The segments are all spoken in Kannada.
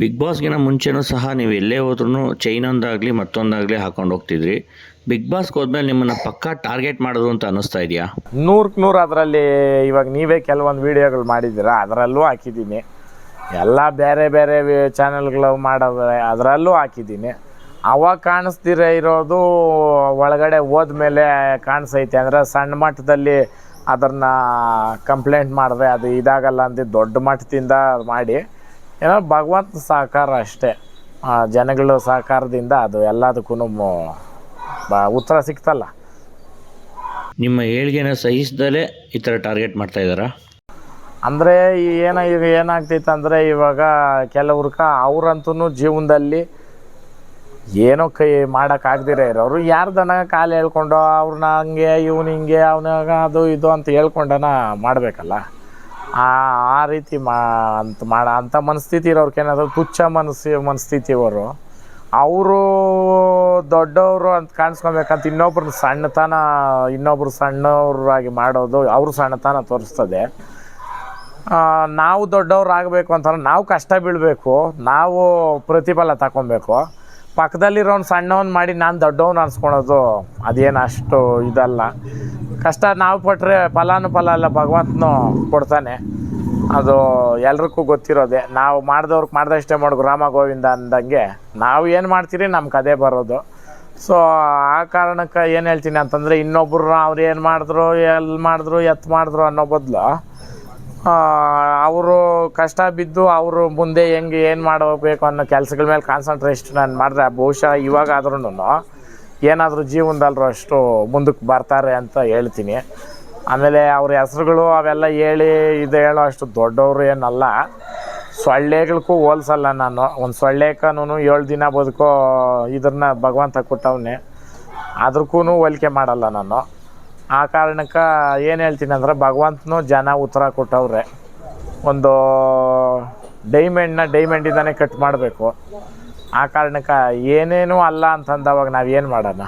ಬಿಗ್ ಬಾಸ್ಗಿನ ಮುಂಚೆನೂ ಸಹ ನೀವು ಎಲ್ಲೇ ಹೋದ್ರೂ ಚೈನ್ ಒಂದಾಗಲಿ ಮತ್ತೊಂದಾಗಲಿ ಹಾಕೊಂಡು ಹೋಗ್ತಿದ್ರಿ. ಬಿಗ್ ಬಾಸ್ಗೆ ಹೋದ್ಮೇಲೆ ನಿಮ್ಮನ್ನು ಪಕ್ಕಾ ಟಾರ್ಗೆಟ್ ಮಾಡೋದು ಅಂತ ಅನ್ನಿಸ್ತಾ ಇದೆಯಾ? ನೂರಕ್ಕೆ ನೂರು ಅದರಲ್ಲಿ ಇವಾಗ ನೀವೇ ಕೆಲವೊಂದು ವೀಡಿಯೋಗಳು ಮಾಡಿದ್ದೀರಾ? ಅದರಲ್ಲೂ ಹಾಕಿದ್ದೀನಿ. ಎಲ್ಲ ಬೇರೆ ಬೇರೆ ಚಾನೆಲ್ಗಳು ಮಾಡೋದ್ರೆ ಅದರಲ್ಲೂ ಹಾಕಿದ್ದೀನಿ. ಅವಾಗ ಕಾಣಿಸ್ದಿರ ಇರೋದು ಒಳಗಡೆ ಹೋದ್ಮೇಲೆ ಕಾಣಿಸೈತೆ. ಅಂದರೆ ಸಣ್ಣ ಮಟ್ಟದಲ್ಲಿ ಅದನ್ನು ಕಂಪ್ಲೇಂಟ್ ಮಾಡಿದ್ರೆ ಅದು ಇದಾಗಲ್ಲ ಅಂತ ದೊಡ್ಡ ಮಟ್ಟದಿಂದ ಮಾಡಿ ಏನೋ ಭಗವಂತ ಸಹಕಾರ ಅಷ್ಟೇ. ಆ, ಜನಗಳ ಸಹಕಾರದಿಂದ ಅದು ಎಲ್ಲದಕ್ಕೂ ಬ ಉತ್ತರ ಸಿಕ್ತಲ್ಲ ನಿಮ್ಮ ಏಳ್ಗೆನ ಸಹಿಸ್ದಲೇ ಈ ಥರ ಟಾರ್ಗೆಟ್ ಮಾಡ್ತಾ ಇದ್ದಾರಾ? ಅಂದರೆ ಏನ ಈಗ ಏನಾಗ್ತೈತೆ ಅಂದರೆ ಇವಾಗ ಕೆಲವ್ರಕ ಅವ್ರಂತೂ ಜೀವನದಲ್ಲಿ ಏನೋ ಕೈ ಮಾಡೋಕ್ಕಾಗ್ದಿರ ಇರೋರು. ಯಾರ್ದನ ಕಾಲು ಹೇಳ್ಕೊಂಡು ಅವ್ರನ್ನ ಹಂಗೆ ಇವ್ನು ಹಿಂಗೆ ಅವನಾಗ ಅದು ಇದು ಅಂತ ಹೇಳ್ಕೊಂಡನ ಮಾಡಬೇಕಲ್ಲ. ಆ ಆ ರೀತಿ ಮಾ, ಅಂತ ಮಾಡ ಅಂಥ ಮನಸ್ಥಿತಿ ಇರೋರ್ಗೇನಾದ್ರು ತುಚ್ಛ ಮನಸ್ಸಿ, ಮನಸ್ಥಿತಿ ಅವರು ಅವರು ದೊಡ್ಡವರು ಅಂತ ಕಾಣಿಸ್ಕೊಬೇಕಂತ ಇನ್ನೊಬ್ರನ್ನ ಸಣ್ಣತನ, ಇನ್ನೊಬ್ರು ಸಣ್ಣವರಾಗಿ ಮಾಡೋದು ಅವ್ರ ಸಣ್ಣತನ ತೋರಿಸ್ತದೆ. ನಾವು ದೊಡ್ಡವ್ರು ಆಗಬೇಕು ಅಂತಂದ್ರೆ ನಾವು ಕಷ್ಟ ಬೀಳಬೇಕು, ನಾವು ಪ್ರತಿಫಲ ತಗೊಬೇಕು ಪಕ್ಕದಲ್ಲಿರೋನು ಸಣ್ಣವನ್ ಮಾಡಿ ನಾನು ದೊಡ್ಡವನು ಅನ್ಸ್ಕೊಳೋದು ಅದೇನು ಅಷ್ಟು ಇದಲ್ಲ. ಕಷ್ಟ ನಾವು ಪಟ್ಟರೆ ಫಲಾನುಫಲ ಎಲ್ಲ ಭಗವಂತನು ಕೊಡ್ತಾನೆ. ಅದು ಎಲ್ರಿಗೂ ಗೊತ್ತಿರೋದೆ. ನಾವು ಮಾಡಿದವ್ರಿಗೆ ಮಾಡ್ದಷ್ಟೇ ಮಾಡು ರಾಮ ಗೋವಿಂದ ಅಂದಂಗೆ ನಾವು ಏನು ಮಾಡ್ತೀರಿ ನಮ್ಗೆ ಅದೇ ಬರೋದು. ಸೊ ಆ ಕಾರಣಕ್ಕೆ ಏನು ಹೇಳ್ತೀನಿ ಅಂತಂದರೆ ಇನ್ನೊಬ್ಬರು ಅವ್ರು ಏನು ಮಾಡಿದ್ರು ಎಲ್ಲಿ ಮಾಡಿದ್ರು ಎತ್ತು ಮಾಡಿದ್ರು ಅನ್ನೋ ಬದಲು ಅವರು ಕಷ್ಟ ಬಿದ್ದು ಅವರು ಮುಂದೆ ಹೆಂಗೆ ಏನು ಮಾಡಬೇಕು ಅನ್ನೋ ಕೆಲಸಗಳ ಮೇಲೆ ಕಾನ್ಸಂಟ್ರೇಷನ್ ಮಾಡಿದ್ರೆ ಬಹುಶಃ ಇವಾಗ ಆದ್ರೂ ಏನಾದರೂ ಜೀವನದಲ್ಲರೂ ಅಷ್ಟು ಮುಂದಕ್ಕೆ ಬರ್ತಾರೆ ಅಂತ ಹೇಳ್ತೀನಿ. ಆಮೇಲೆ ಅವ್ರ ಹೆಸ್ರುಗಳು ಅವೆಲ್ಲ ಹೇಳಿ ಇದು ಹೇಳೋ ಅಷ್ಟು ದೊಡ್ಡವರು ಏನಲ್ಲ. ಸೊಳ್ಳೆಗಳಿಗೂ ಹೋಲ್ಸಲ್ಲ ನಾನು. ಒಂದು ಸೊಳ್ಳೆಕನೂ ಏಳು ದಿನ ಬದುಕೋ ಇದನ್ನ ಭಗವಂತ ಕೊಟ್ಟವನೇ. ಅದಕ್ಕೂ ಹೋಲಿಕೆ ಮಾಡಲ್ಲ ನಾನು. ಆ ಕಾರಣಕ್ಕೆ ಏನು ಹೇಳ್ತೀನಿ ಅಂದ್ರೆ ಭಗವಂತನೂ ಜನ ಉತ್ತರ ಕೊಟ್ಟವ್ರೆ. ಒಂದು ಡೈಮಂಡ್ನ ಡೈಮಂಡಿಂದನೇ ಕಟ್ ಮಾಡಬೇಕು. ಆ ಕಾರಣಕ್ಕೆ ಏನೇನೂ ಅಲ್ಲ ಅಂತಂದವಾಗ ನಾವು ಏನು ಮಾಡೋಣ?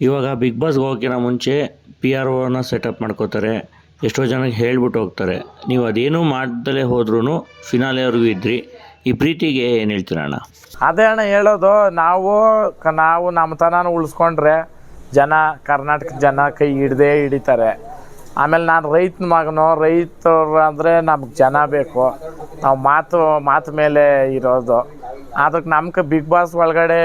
ಇವಾಗ ಬಿಗ್ ಬಾಸ್ಗೆ ಹೋಗೋಕ್ಕಿಂತ ಮುಂಚೆ ಪಿ ಆರ್ ಓನ ಸೆಟಪ್ ಮಾಡ್ಕೋತಾರೆ. ಎಷ್ಟೋ ಜನಕ್ಕೆ ಹೇಳ್ಬಿಟ್ಟು ಹೋಗ್ತಾರೆ. ನೀವು ಅದೇನೂ ಮಾಡ್ದಲೇ ಹೋದ್ರೂ ಫಿನಾಲೆವರೆಗೂ ಇದ್ರಿ. ಈ ಪ್ರೀತಿಗೆ ಏನು ಹೇಳ್ತೀರ ಅಣ್ಣ? ಅದೇ ಅಣ್ಣ ಹೇಳೋದು ನಾವು ಕ- ನಾವು ನಮ್ಮ ತನ ಉಳಿಸ್ಕೊಂಡ್ರೆ ಜನ ಕರ್ನಾಟಕ ಜನ ಕೈ ಹಿಡ್ದೇ ಹಿಡಿತಾರೆ. ಆಮೇಲೆ ನಾನು ರೈತನ ಮಗನು ರೈತರು ಅಂದರೆ ನಮ್ಗೆ ಜನ ಬೇಕು. ನಾವು ಮಾತು ಮಾತು ಮೇಲೆ ಇರೋದು. ಅದಕ್ಕೆ ನಮ್ಗೆ ಬಿಗ್ ಬಾಸ್ ಒಳಗಡೆ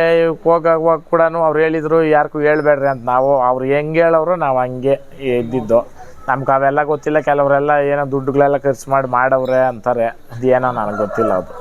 ಹೋಗುವಾಗ ಕೂಡ ಅವ್ರು ಹೇಳಿದರು, ಯಾರಿಗೂ ಹೇಳ್ಬೇಡ್ರಿ ಅಂತ ನಾವು, ಅವ್ರು ಹೆಂಗೆ ಹೇಳೋರು ನಾವು ಹಂಗೆ ಇದ್ದಿದ್ದು. ನಮ್ಗೆ ಅವೆಲ್ಲ ಗೊತ್ತಿಲ್ಲ, ಕೆಲವರೆಲ್ಲ ಏನೋ ದುಡ್ಡುಗಳೆಲ್ಲ ಖರ್ಚು ಮಾಡಿ ಮಾಡವ್ರೆ ಅಂತಾರೆ. ಅದೇನೋ ನನಗೆ ಗೊತ್ತಿಲ್ಲ ಅದು.